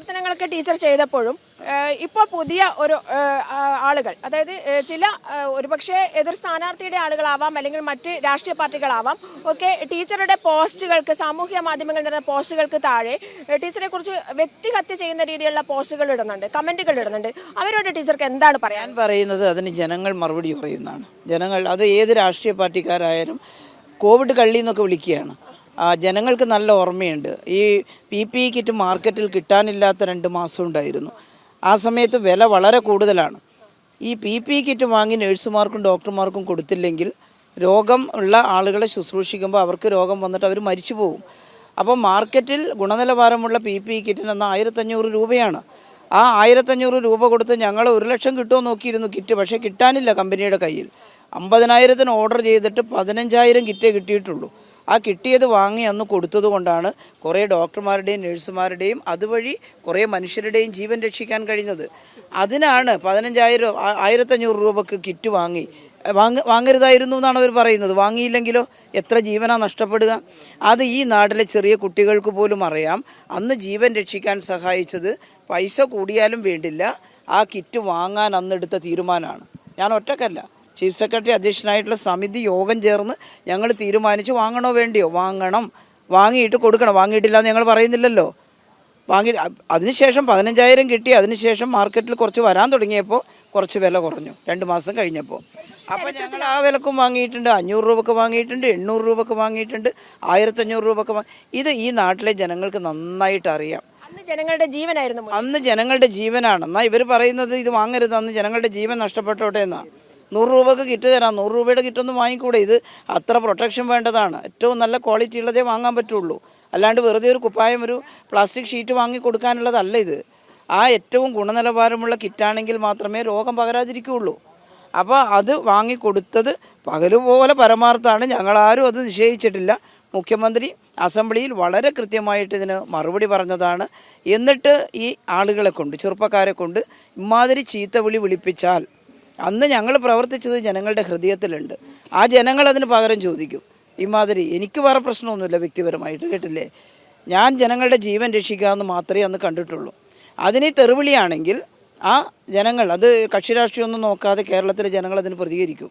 പ്രവർത്തനങ്ങളൊക്കെ ടീച്ചർ ചെയ്തപ്പോഴും ഇപ്പോൾ പുതിയ ഒരു ആളുകൾ അതായത് ചില ഒരുപക്ഷെ എതിർ സ്ഥാനാർത്ഥിയുടെ ആളുകളാവാം അല്ലെങ്കിൽ മറ്റ് രാഷ്ട്രീയ പാർട്ടികളാവാം ഒക്കെ ടീച്ചറുടെ പോസ്റ്റുകൾക്ക് സാമൂഹ്യ മാധ്യമങ്ങളിൽ നിന്ന പോസ്റ്റുകൾക്ക് താഴെ ടീച്ചറെ കുറിച്ച് വ്യക്തിഹത്യ ചെയ്യുന്ന രീതിയിലുള്ള പോസ്റ്റുകൾ ഇടുന്നുണ്ട് കമന്റുകൾ ഇടുന്നുണ്ട്. അവരോട് ടീച്ചർക്ക് എന്താണ് പറയാൻ പറയുന്നത് അതിന് ജനങ്ങൾ മറുപടി പറയുന്നതാണ്. ജനങ്ങൾ അത് ഏത് രാഷ്ട്രീയ പാർട്ടിക്കാരായാലും കോവിഡ് കള്ളി എന്നൊക്കെ വിളിക്കുകയാണ്. ജനങ്ങൾക്ക് നല്ല ഓർമ്മയുണ്ട്. ഈ പി പി കിറ്റ് മാർക്കറ്റിൽ കിട്ടാനില്ലാത്ത രണ്ട് മാസം ഉണ്ടായിരുന്നു. ആ സമയത്ത് വില വളരെ കൂടുതലാണ്. ഈ പി പി കിറ്റ് വാങ്ങി നഴ്സുമാർക്കും ഡോക്ടർമാർക്കും കൊടുത്തില്ലെങ്കിൽ രോഗം ഉള്ള ആളുകളെ ശുശ്രൂഷിക്കുമ്പോൾ അവർക്ക് രോഗം വന്നിട്ട് അവർ മരിച്ചു പോകും. അപ്പോൾ മാർക്കറ്റിൽ ഗുണനിലവാരമുള്ള പി പി കിറ്റിന് എന്നാൽ ആയിരത്തഞ്ഞൂറ് രൂപയാണ്. ആ ആയിരത്തഞ്ഞൂറ് രൂപ കൊടുത്ത് ഞങ്ങൾ ഒരു ലക്ഷം കിട്ടുമോ നോക്കിയിരുന്നു കിറ്റ്. പക്ഷേ കിട്ടാനില്ല കമ്പനിയുടെ കയ്യിൽ. അമ്പതിനായിരത്തിന് ഓർഡർ ചെയ്തിട്ട് പതിനഞ്ചായിരം കിറ്റേ കിട്ടിയിട്ടുള്ളൂ. ആ കിട്ടിയത് വാങ്ങി അന്ന് കൊടുത്തത് കൊണ്ടാണ് കുറേ ഡോക്ടർമാരുടെയും നഴ്സുമാരുടെയും അതുവഴി കുറേ മനുഷ്യരുടെയും ജീവൻ രക്ഷിക്കാൻ കഴിഞ്ഞത്. അതിനാണ് പതിനഞ്ചായിരം ആയിരത്തഞ്ഞൂറ് രൂപക്ക് കിറ്റ് വാങ്ങി. വാങ്ങ വാങ്ങരുതായിരുന്നു എന്നാണ് അവർ പറയുന്നത്. വാങ്ങിയില്ലെങ്കിലോ? എത്ര ജീവനാണ് നഷ്ടപ്പെടുക? അത് ഈ നാട്ടിലെ ചെറിയ കുട്ടികൾക്ക് പോലും അറിയാം. അന്ന് ജീവൻ രക്ഷിക്കാൻ സഹായിച്ചത് പൈസ കൂടിയാലും വേണ്ടില്ല. ആ കിറ്റ് വാങ്ങാൻ അന്നെടുത്ത തീരുമാനമാണ്. ഞാൻ ഒറ്റക്കല്ല. ചീഫ് സെക്രട്ടറി അധ്യക്ഷനായിട്ടുള്ള സമിതി യോഗം ചേർന്ന് ഞങ്ങൾ തീരുമാനിച്ച് വാങ്ങണോ വേണ്ടിയോ? വാങ്ങണം. വാങ്ങിയിട്ട് കൊടുക്കണം. വാങ്ങിയിട്ടില്ല എന്ന് ഞങ്ങൾ പറയുന്നില്ലല്ലോ. വാങ്ങി അതിനുശേഷം പതിനഞ്ചായിരം കിട്ടി. അതിനുശേഷം മാർക്കറ്റിൽ കുറച്ച് വരാൻ തുടങ്ങിയപ്പോൾ കുറച്ച് വില കുറഞ്ഞു. രണ്ട് മാസം കഴിഞ്ഞപ്പോൾ. അപ്പോൾ ഞങ്ങൾ ആ വിലക്കും വാങ്ങിയിട്ടുണ്ട്. അഞ്ഞൂറ് രൂപക്ക് വാങ്ങിയിട്ടുണ്ട്. എണ്ണൂറ് രൂപക്ക് വാങ്ങിയിട്ടുണ്ട്. ആയിരത്തഞ്ഞൂറ് രൂപക്ക് വാങ്ങി ഇത് ഈ നാട്ടിലെ ജനങ്ങൾക്ക് നന്നായിട്ട് അറിയാം. അന്ന് ജനങ്ങളുടെ ജീവനായിരുന്നു അന്ന് ജനങ്ങളുടെ ജീവനാണ്. എന്നാൽ ഇവർ പറയുന്നത് ഇത് വാങ്ങരുത്. അന്ന് ജനങ്ങളുടെ ജീവൻ നഷ്ടപ്പെട്ടോട്ടെ എന്നാ. നൂറ് രൂപക്ക് കിറ്റ് തരാം. നൂറ് രൂപയുടെ കിറ്റൊന്നും വാങ്ങിക്കൂടെ? ഇത് അത്ര പ്രൊട്ടക്ഷൻ വേണ്ടതാണ്. ഏറ്റവും നല്ല ക്വാളിറ്റി ഉള്ളതേ വാങ്ങാൻ പറ്റുള്ളൂ. അല്ലാണ്ട് വെറുതെ ഒരു കുപ്പായം ഒരു പ്ലാസ്റ്റിക് ഷീറ്റ് വാങ്ങി കൊടുക്കാനുള്ളതല്ല ഇത്. ആ ഏറ്റവും ഗുണനിലവാരമുള്ള കിറ്റാണെങ്കിൽ മാത്രമേ രോഗം പകരാതിരിക്കുകയുള്ളൂ. അപ്പോൾ അത് വാങ്ങിക്കൊടുത്തത് പകലുപോലെ പരമാർത്ഥാണ് ഞങ്ങളാരും അത് നിഷേധിച്ചിട്ടില്ല മുഖ്യമന്ത്രി അസംബ്ലിയിൽ വളരെ കൃത്യമായിട്ട് ഇതിന് മറുപടി പറഞ്ഞതാണ്. എന്നിട്ട് ഈ ആളുകളെ കൊണ്ട് ചെറുപ്പക്കാരെ കൊണ്ട് ഇമാതിരി ചീത്ത വിളി വിളിപ്പിച്ചാൽ അന്ന് ഞങ്ങൾ പ്രവർത്തിച്ചത് ജനങ്ങളുടെ ഹൃദയത്തിലുണ്ട്. ആ ജനങ്ങൾ അതിന് പകരം ചോദിക്കും ഇമാതിരി എനിക്ക് വേറെ പ്രശ്നമൊന്നുമില്ല വ്യക്തിപരമായിട്ട് കേട്ടില്ലേ? ഞാൻ ജനങ്ങളുടെ ജീവൻ രക്ഷിക്കാമെന്ന് മാത്രമേ അന്ന് കണ്ടിട്ടുള്ളൂ. അതിനെ തെറിവിളിയാണെങ്കിൽ ആ ജനങ്ങൾ അത് കക്ഷിരാഷ്ട്രീയമൊന്നും നോക്കാതെ കേരളത്തിലെ ജനങ്ങൾ അതിന് പ്രതികരിക്കും.